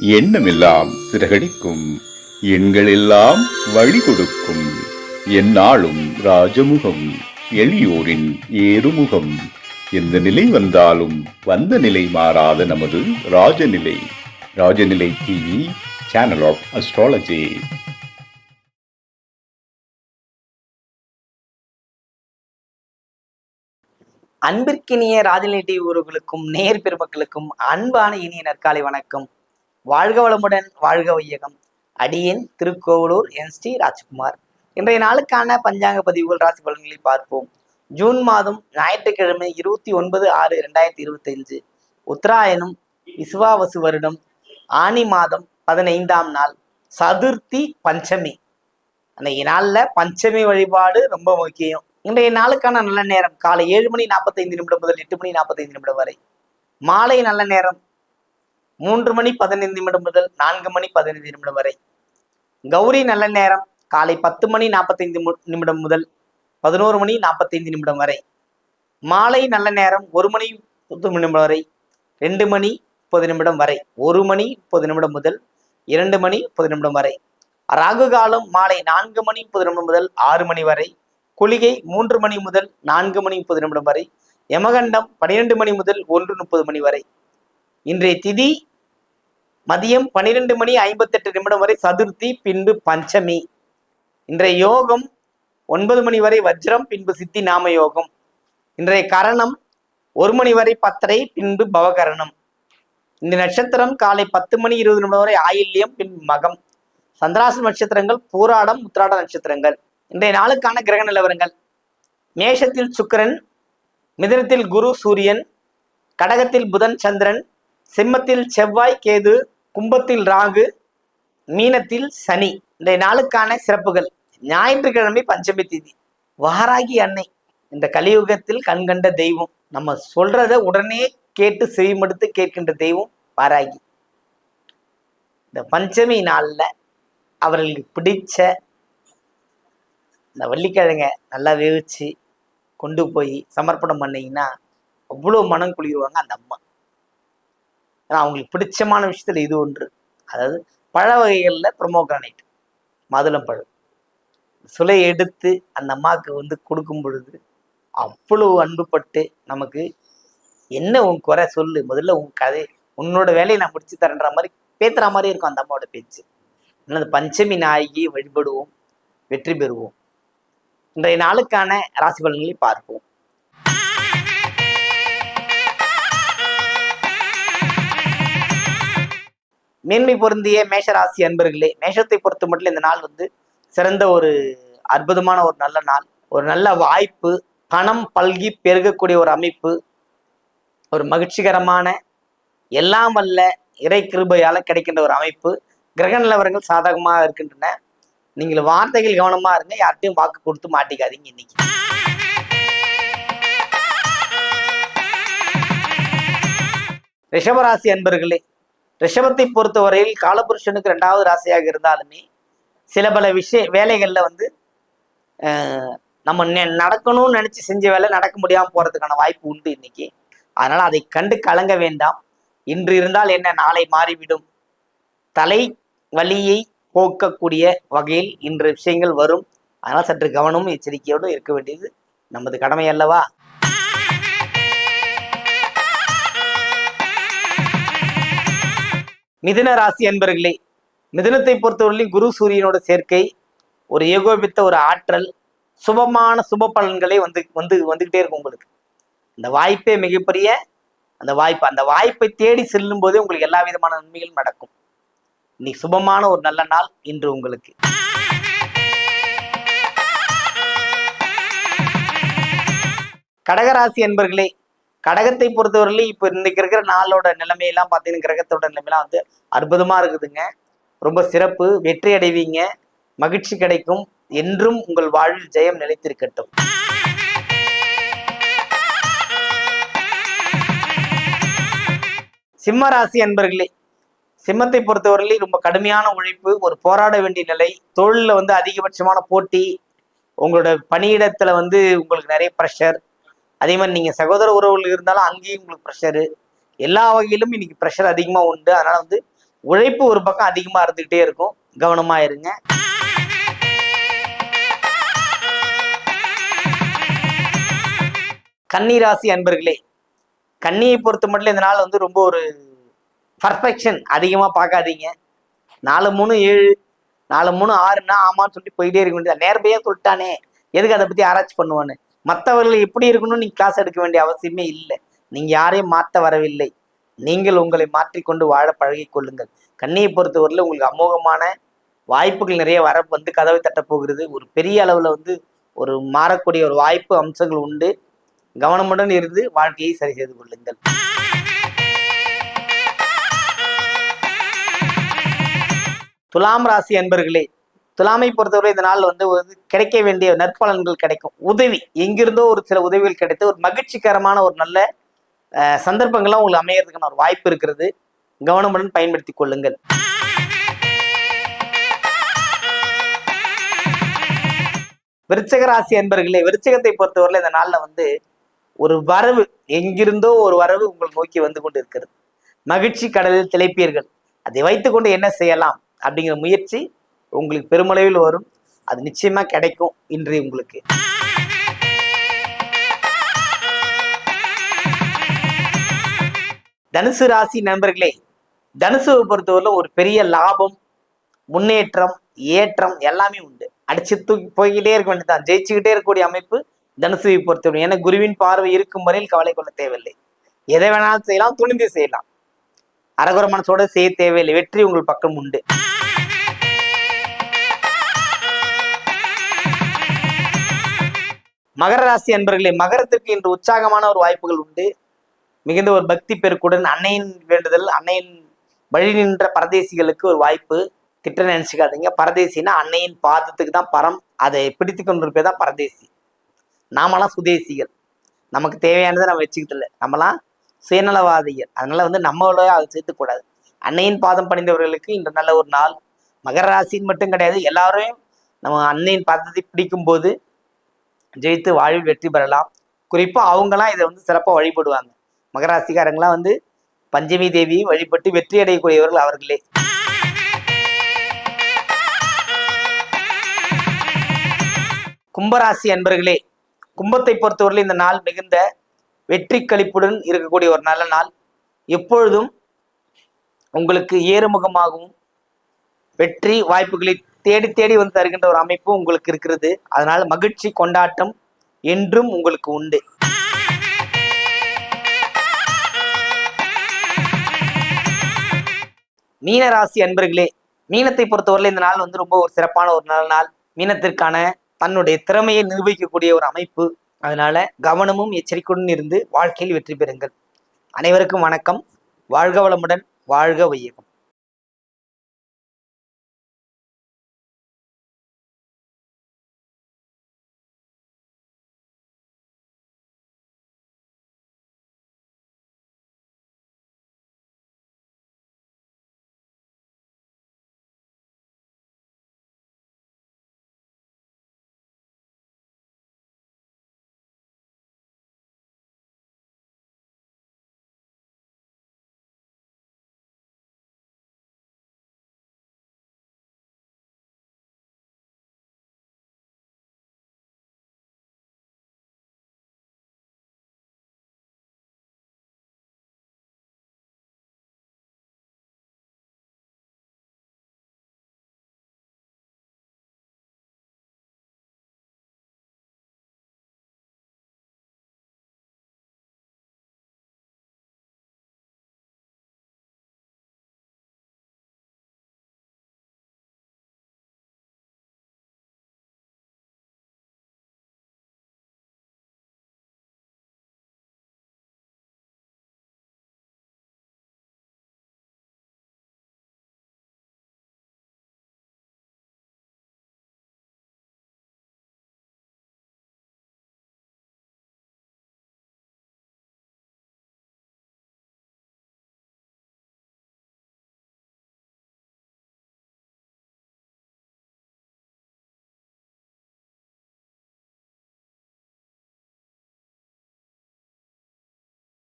எண்ணமெல்லாம் சிறகடிக்கும். எண்களெல்லாம் வழி கொடுக்கும் எந்நாளும் ராஜமுகம் எளியோரின் ஏறுமுகம். எந்த நிலை வந்தாலும் வந்த நிலை மாறாத நமது Rajanilai. Rajanilai TV channel of astrology அன்பிற்கினிய ராஜநிலை டிவி உறவுகளுக்கும் நேர் பெருமக்களுக்கும் அன்பான இனிய நற்காலை வணக்கம். வாழ்க வளமுடன் வாழ்க வையகம். அடியின் திருக்கோவலூர் என் ஸ்ரீ ராஜ்குமார். இன்றைய நாளுக்கான பஞ்சாங்க பதிவுகள் ராசி பலன்களை பார்ப்போம். ஜூன் மாதம் ஞாயிற்றுக்கிழமை இருபத்தி ஒன்பது ஆறு ரெண்டாயிரத்தி அஞ்சு உத்தராயணம் விசுவாவசு வருடம் ஆனி மாதம் பதினைந்தாம் நாள் சதுர்த்தி பஞ்சமி. அன்னைக்கு நாளில் பஞ்சமி வழிபாடு ரொம்ப முக்கியம். இன்றைய நாளுக்கான நல்ல நேரம் காலை ஏழு மணி நாற்பத்தைந்து நிமிடம் முதல் எட்டு மணி நாற்பத்தைந்து நிமிடம் வரை. மாலை நல்ல நேரம் மூன்று மணி பதினைந்து நிமிடம் முதல் நான்கு மணி பதினைந்து நிமிடம் வரை. கௌரி நல்ல நேரம். காலை பத்து மணி நாற்பத்தைந்து நிமிடம் முதல் பதினோரு மணி நாற்பத்தைந்து நிமிடம் வரை. மாலை நல்ல நேரம் ஒரு மணி முப்பது நிமிடம் வரை ரெண்டு மணி முப்பது நிமிடம் வரை ஒரு மணி முப்பது நிமிடம் முதல் இரண்டு மணி முப்பது நிமிடம் வரை. ராகு காலம் மாலை நான்கு மணி முப்பது நிமிடம் முதல் ஆறு மணி வரை. குளிகை மூன்று மணி முதல் நான்கு மணி முப்பது நிமிடம் வரை. யமகண்டம் பனிரெண்டு மணி முதல் ஒன்று முப்பது மணி வரை. இன்றைய திதி மதியம் பனிரெண்டு மணி ஐம்பத்தெட்டு நிமிடம் வரை சதுர்த்தி பின்பு பஞ்சமி. இன்றைய யோகம் ஒன்பது மணி வரை வஜ்ரம் பின்பு சித்தி நாம யோகம். இன்றைய கரணம் ஒரு மணி வரை பத்தரை பின்பு பவகரணம். இந்த நட்சத்திரம் காலை பத்து மணி இருபது நிமிடம் வரை ஆயில்யம் பின்பு மகம். சந்திராசு நட்சத்திரங்கள் பூராடம் உத்திராட நட்சத்திரங்கள். இன்றைய நாளுக்கான கிரக நிலவரங்கள். மேஷத்தில் சுக்கிரன் மிதனத்தில் குரு சூரியன் கடகத்தில் புதன் சந்திரன் சிம்மத்தில் செவ்வாய் கேது கும்பத்தில் ராகு மீனத்தில் சனி இன்றைய நாளுக்கான சிறப்புகள். ஞாயிற்றுக்கிழமை பஞ்சமி திதி. வாராகி அன்னை. இந்த கலியுகத்தில் கண்கண்ட தெய்வம். நம்ம சொல்றத உடனே கேட்டு செவிமடுத்து கேட்கின்ற தெய்வம் வாராகி. இந்த பஞ்சமி நாள்ல அவர்களுக்கு பிடிச்ச இந்த வள்ளிக்கிழங்க நல்லா வேவிச்சு கொண்டு போய் சமர்ப்பணம் பண்ணீங்கன்னா அவ்வளோ மனம் குளிருவாங்க அந்த அம்மா. ஏன்னா அவங்களுக்கு பிடிச்சமான விஷயத்துல இது ஒன்று. அதாவது பழ வகைகளில் ப்ரொமோகிரானைட் மாதுளம்பழம் சுலை எடுத்து அந்த அம்மாவுக்கு வந்து கொடுக்கும் பொழுது அவ்வளவு அன்புப்பட்டு நமக்கு என்ன உன் குறை சொல்லு? முதல்ல உன் கதை உன்னோட வேலையை நான் முடிச்சு தரேன்ற மாதிரி பேத்துற மாதிரி இருக்கும் அந்த அம்மாவோட பேச்சு. அதனால அந்த பஞ்சமி நாயகி வழிபடுவோம் வெற்றி பெறுவோம். இன்றைய நாளுக்கான ராசி பலன்களை பார்ப்போம். மேன்மை பொருந்திய மேஷராசி அன்பர்களே மேஷத்தை பொறுத்த மட்டும் இந்த நாள் வந்து சிறந்த ஒரு அற்புதமான ஒரு நல்ல நாள். ஒரு நல்ல வாய்ப்பு பணம் பல்கி பெருகக்கூடிய ஒரு அமைப்பு ஒரு மகிழ்ச்சிகரமான எல்லாம் அல்ல இறை கிருபையால கிடைக்கின்ற ஒரு அமைப்பு. கிரக நிலவரங்கள் சாதகமாக இருக்கின்றன. நீங்கள் வார்த்தைகள் கவனமா இருங்க யார்கிட்டயும் வாக்கு கொடுத்து மாட்டிக்காதீங்க இன்னைக்கு. ரிஷபராசி அன்பர்களே ரிஷபத்தை பொறுத்தவரையில் காலபுருஷனுக்கு ரெண்டாவது ராசியாக இருந்தாலுமே சில பல விஷய வேலைகளில் வந்து நம்ம நெ- நடக்கணும்னு நினச்சி செஞ்ச வேலை நடக்க முடியாமல் போகிறதுக்கான வாய்ப்பு உண்டு இன்னைக்கு. அதனால் அதை கண்டு கலங்க வேண்டாம். இன்று இருந்தால் என்ன நாளை மாறிவிடும். தலை வலியை போக்கக்கூடிய வகையில் இன்று விஷயங்கள் வரும். அதனால் சற்று கவனமும் எச்சரிக்கையோடு இருக்க வேண்டியது நமது கடமை அல்லவா? மிதுன ராசி அன்பர்களே மிதுனத்தை பொறுத்தவரையிலும் குரு சூரியனோட சேர்க்கை ஒரு ஏகோபித்த ஒரு ஆற்றல் சுபமான சுப பலன்களே வந்து வந்து வந்துகிட்டே இருக்கும் உங்களுக்கு. இந்த வாய்ப்பே மிகப்பெரிய அந்த வாய்ப்பு. அந்த வாய்ப்பை தேடி செல்லும் போதே உங்களுக்கு எல்லா விதமான நன்மைகளும் நடக்கும். இன்னைக்கு சுபமான ஒரு நல்ல நாள் இன்று உங்களுக்கு. கடகராசி அன்பர்களே கடகத்தை பொறுத்தவரையிலும் இப்போ இன்னைக்கு இருக்கிற நாளோட நிலைமையெல்லாம் பார்த்தீங்கன்னா கிரகத்தோட நிலைமையெல்லாம் வந்து அற்புதமாக இருக்குதுங்க. ரொம்ப சிறப்பு. வெற்றி அடைவீங்க. மகிழ்ச்சி கிடைக்கும். என்றும் உங்கள் வாழ்வில் ஜெயம் நிலைத்திருக்கட்டும். சிம்ம ராசி அன்பர்களே சிம்மத்தை பொறுத்தவரையிலும் ரொம்ப கடுமையான உழைப்பு ஒரு போராட வேண்டிய நிலை தொழிலில் வந்து அதிகபட்சமான போட்டி உங்களோட பணியிடத்துல வந்து உங்களுக்கு நிறைய ப்ரெஷர் அதே மாதிரி நீங்கள் சகோதர உறவுகள் இருந்தாலும் அங்கேயும் உங்களுக்கு ப்ரெஷரு எல்லா வகையிலும் இன்னைக்கு ப்ரெஷர் அதிகமாக உண்டு. அதனால் வந்து உழைப்பு ஒரு பக்கம் அதிகமாக இருந்துக்கிட்டே இருக்கும். கவனமாக இருங்க. கன்னிராசி அன்பர்களே கன்னியை பொறுத்த மட்டும் இந்த நாள் வந்து ரொம்ப ஒரு பர்ஃபெக்ஷன் அதிகமாக பார்க்காதீங்க. நாலு மூணு ஏழு நாலு மூணு ஆறுனா ஆமான்னு சொல்லிட்டு போயிட்டே இருக்க வேண்டியது நேர்மையாக சொல்லிட்டானே. எதுக்கு அதை பற்றி ஆராய்ச்சி பண்ணுவான்னு? மற்றவர்கள் எப்படி இருக்கணும்னு நீங்கள் கிளாஸ் எடுக்க வேண்டிய அவசியமே இல்லை. நீங்கள் யாரையும் மாற்ற வரவில்லை. நீங்கள் உங்களை மாற்றிக்கொண்டு வாழ பழகி கொள்ளுங்கள். கண்ணியை பொறுத்தவரையில் உங்களுக்கு அமோகமான வாய்ப்புகள் நிறைய வர வந்து கதவை தட்டப்போகிறது ஒரு பெரிய அளவில் வந்து ஒரு மாறக்கூடிய ஒரு வாய்ப்பு அம்சங்கள் உண்டு. கவனமுடன் இருந்து வாழ்க்கையை சரி செய்து கொள்ளுங்கள். துலாம் ராசி அன்பர்களே துலாமை பொறுத்தவரை இந்த நாள் வந்து கிடைக்க வேண்டிய நற்பலன்கள் கிடைக்கும். உதவி. எங்கிருந்தோ ஒரு சில உதவிகள் கிடைத்து ஒரு மகிழ்ச்சிகரமான ஒரு நல்ல சந்தர்ப்பங்கள்லாம் உங்களுக்கு அமையறதுக்கான ஒரு வாய்ப்பு இருக்கிறது. கவனமுடன் பயன்படுத்திக் கொள்ளுங்கள். விருச்சக ராசி அன்பர்களே விருச்சகத்தை பொறுத்தவரையில் இந்த நாளில் வந்து ஒரு வரவு எங்கிருந்தோ ஒரு வரவு உங்கள் நோக்கி வந்து கொண்டு இருக்கிறது. மகிழ்ச்சி கடலில் திளைப்பீர்கள். அதை வைத்துக்கொண்டு என்ன செய்யலாம்? அப்படிங்கிற முயற்சி உங்களுக்கு பெருமளவில் வரும். அது நிச்சயமா கிடைக்கும் இன்று உங்களுக்கு. தனுசு ராசி நண்பர்களே தனுசுவை பொறுத்தவரையில ஒரு பெரிய லாபம் முன்னேற்றம் ஏற்றம் எல்லாமே உண்டு. அடிச்சு தூக்கி போய்கிட்டே இருக்க வேண்டியதுதான். ஜெயிச்சுக்கிட்டே இருக்கக்கூடிய அமைப்பு தனுசுவை பொறுத்தவரை ஏன்னா குருவின் பார்வை இருக்கும் வரையில் கவலை கொள்ள தேவையில்லை. எதை வேணாலும் செய்யலாம் துணிந்து செய்யலாம். அரகுர மனசோட செய்ய தேவையில்லை. வெற்றி உங்கள் பக்கம் உண்டு. மகர ராசி அன்பர்களே மகரத்திற்கு இன்று உற்சாகமான ஒரு வாய்ப்புகள் உண்டு. மிகுந்த ஒரு பக்தி பெருக்குடன் அன்னையின் வேண்டுதல் அன்னையின் வழி நின்ற பரதேசிகளுக்கு ஒரு வாய்ப்பு. திட்ட நினைச்சுக்காதீங்க. பரதேசினா அன்னையின் பாதத்துக்கு தான் பரம். அதை பிடித்து கொண்டிருப்பே தான் பரதேசி. நாமெல்லாம் சுதேசிகள். நமக்கு தேவையானதை நம்ம வச்சுக்கிட்டு இல்லை. நம்மலாம் சுயநலவாதிகள். அதனால வந்து நம்மளோட அதை சேர்த்துக்கூடாது. அன்னையின் பாதம் பணிந்தவர்களுக்கு இன்று நல்ல ஒரு நாள். மகர ராசின்னு மட்டும் கிடையாது. எல்லாரும் நம்ம அன்னையின் பாதத்தை பிடிக்கும் போது ஜெயித்து வாழ்வில் வெற்றி பெறலாம். குறிப்பாக அவங்களாம் இதை வந்து சிறப்பாக வழிபடுவாங்க. மகராசிக்காரங்களாம் வந்து பஞ்சமி தேவியை வழிபட்டு வெற்றி அடையக்கூடியவர்கள் அவர்களே. கும்பராசி அன்பர்களே கும்பத்தை பொறுத்தவரையில் இந்த நாள் மிகுந்த வெற்றி கழிப்புடன் இருக்கக்கூடிய ஒரு நல்ல நாள். எப்பொழுதும் உங்களுக்கு ஏறுமுகமாகவும் வெற்றி வாய்ப்புகளை தேடி தேடி வந்து தருகின்ற ஒரு அமைப்பு உங்களுக்கு இருக்கிறது. அதனால மகிழ்ச்சி கொண்டாட்டம் என்றும் உங்களுக்கு உண்டு. மீன ராசி அன்பர்களே மீனத்தை பொறுத்தவரையில் இந்த நாள் வந்து ரொம்ப ஒரு சிறப்பான ஒரு நல்ல நாள் மீனத்திற்கான தன்னுடைய திறமையை நிரூபிக்கக்கூடிய ஒரு அமைப்பு. அதனால கவனமும் எச்சரிக்கையுடன் இருந்து வாழ்க்கையில் வெற்றி பெறுங்கள். அனைவருக்கும் வணக்கம். வாழ்க வளமுடன் வாழ்க வையகம்.